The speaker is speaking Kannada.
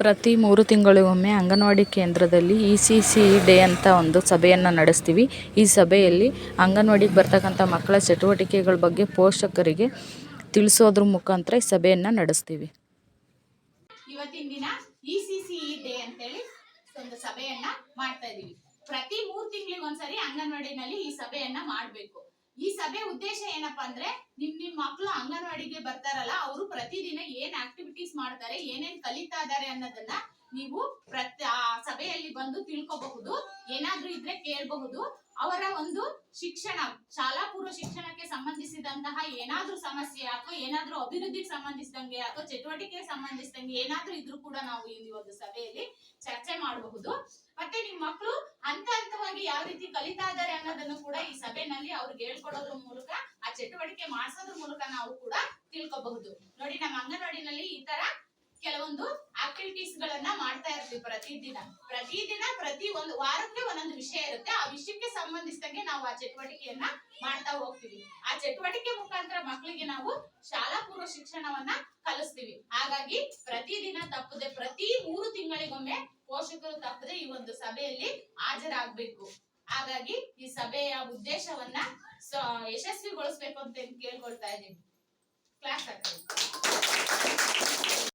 ಪ್ರತಿ ಮೂರು ತಿಂಗಳಿಗೊಮ್ಮೆ ಅಂಗನವಾಡಿ ಕೇಂದ್ರದಲ್ಲಿ ಇ ಸಿ ಸಿ ಡೇ ಅಂತ ಒಂದು ಸಭೆಯನ್ನು ನಡೆಸ್ತೀವಿ. ಈ ಸಭೆಯಲ್ಲಿ ಅಂಗನವಾಡಿಗೆ ಬರ್ತಕ್ಕಂಥ ಮಕ್ಕಳ ಚಟುವಟಿಕೆಗಳ ಬಗ್ಗೆ ಪೋಷಕರಿಗೆ ತಿಳಿಸೋದ್ರ ಮುಖಾಂತರ ಈ ಸಭೆಯನ್ನು ನಡೆಸ್ತೀವಿ. ಇವತ್ತಿನ ದಿನ ಇ ಸಿ ಸಿ ಡೇ ಅಂತೇಳಿ ಒಂದು ಸಭೆಯನ್ನ ಮಾಡ್ತಾ ಇದೀವಿ. ಪ್ರತಿ ಮೂರು ತಿಂಗಳಿಗೆ ಒಂದ್ಸರಿ ಅಂಗನವಾಡಿನಲ್ಲಿ ಈ ಸಭೆಯನ್ನ ಮಾಡ್ಬೇಕು. ಈ ಸಭೆ ಉದ್ದೇಶ ಏನಪ್ಪಾ ಅಂದ್ರೆ ನಿಮ್ ನಿಮ್ ಮಕ್ಳು ಅಂಗನವಾಡಿಗೆ ಬರ್ತಾರಲ್ಲ, ಅವರು ಪ್ರತಿದಿನ ಏನ್ ಆಕ್ಟಿವಿಟೀಸ್ ಮಾಡ್ತಾರೆ, ಏನೇನ್ ಕಲಿತಾ ಇದಾರೆ ಅನ್ನೋದನ್ನ ನೀವು ಪ್ರತಿ ಆ ಸಭೆಯಲ್ಲಿ ಬಂದು ತಿಳ್ಕೊಬಹುದು. ಏನಾದ್ರೂ ಇದ್ರೆ ಕೇಳಬಹುದು. ಅವರ ಒಂದು ಶಿಕ್ಷಣ, ಶಾಲಾ ಪೂರ್ವ ಶಿಕ್ಷಣಕ್ಕೆ ಸಂಬಂಧಿಸಿದಂತಹ ಏನಾದ್ರೂ ಸಮಸ್ಯೆ ಅಥವಾ ಏನಾದ್ರೂ ಅಭಿವೃದ್ಧಿಗೆ ಸಂಬಂಧಿಸಿದಂಗೆ ಅಥವಾ ಚಟುವಟಿಕೆಗೆ ಸಂಬಂಧಿಸಿದಂಗೆ ಏನಾದ್ರೂ ಇದ್ರೂ ಕೂಡ ನಾವು ಈ ಒಂದು ಸಭೆಯಲ್ಲಿ ಚರ್ಚೆ ಮಾಡಬಹುದು. ಮತ್ತೆ ನಿಮ್ ಮಕ್ಕಳು ಹಂತ ಹಂತವಾಗಿ ಯಾವ ರೀತಿ ಕಲಿತಾ ಇದ್ದಾರೆ ಅನ್ನೋದನ್ನು ಕೂಡ ಈ ಸಭೆನಲ್ಲಿ ಅವ್ರಿಗೆ ಹೇಳ್ಕೊಡೋದ್ರ ಮೂಲಕ, ಆ ಚಟುವಟಿಕೆ ಮಾಡಿಸೋದ್ರ ಮೂಲಕ ನಾವು ಕೂಡ ತಿಳ್ಕೊಬಹುದು. ನೋಡಿ, ನಮ್ಮ ಅಂಗನವಾಡಿನಲ್ಲಿ ಈ ತರ ಕೆಲವೊಂದು ಆಕ್ಟಿವಿಟೀಸ್ ಗಳನ್ನ ಮಾಡ್ತಾ ಇರ್ತೀವಿ ಪ್ರತಿದಿನ. ಪ್ರತಿದಿನ ಪ್ರತಿ ಒಂದು ವಾರಕ್ಕೆ ಒಂದೊಂದು ವಿಷಯ ಇರುತ್ತೆ. ಆ ವಿಷಯಕ್ಕೆ ಸಂಬಂಧಿಸಿದಂಗೆ ನಾವು ಆ ಚಟುವಟಿಕೆಯನ್ನ ಮಾಡ್ತಾ ಹೋಗ್ತೀವಿ. ಆ ಚಟುವಟಿಕೆ ಮುಖಾಂತರ ಮಕ್ಕಳಿಗೆ ನಾವು ಶಾಲಾ ಶಿಕ್ಷಣವನ್ನ ಕಲಿಸ್ತೀವಿ. ಹಾಗಾಗಿ ಪ್ರತಿದಿನ ತಪ್ಪದೆ ಪ್ರತಿ ಮೂರು ತಿಂಗಳಿಗೊಮ್ಮೆ ಪೋಷಕರು ತಪ್ಪದೆ ಈ ಒಂದು ಸಭೆಯಲ್ಲಿ ಹಾಜರಾಗ್ಬೇಕು. ಹಾಗಾಗಿ ಈ ಸಭೆಯ ಉದ್ದೇಶವನ್ನ ಯಶಸ್ವಿಗೊಳಿಸ್ಬೇಕು ಅಂತ ಕೇಳ್ಕೊಳ್ತಾ ಇದ್ದೀವಿ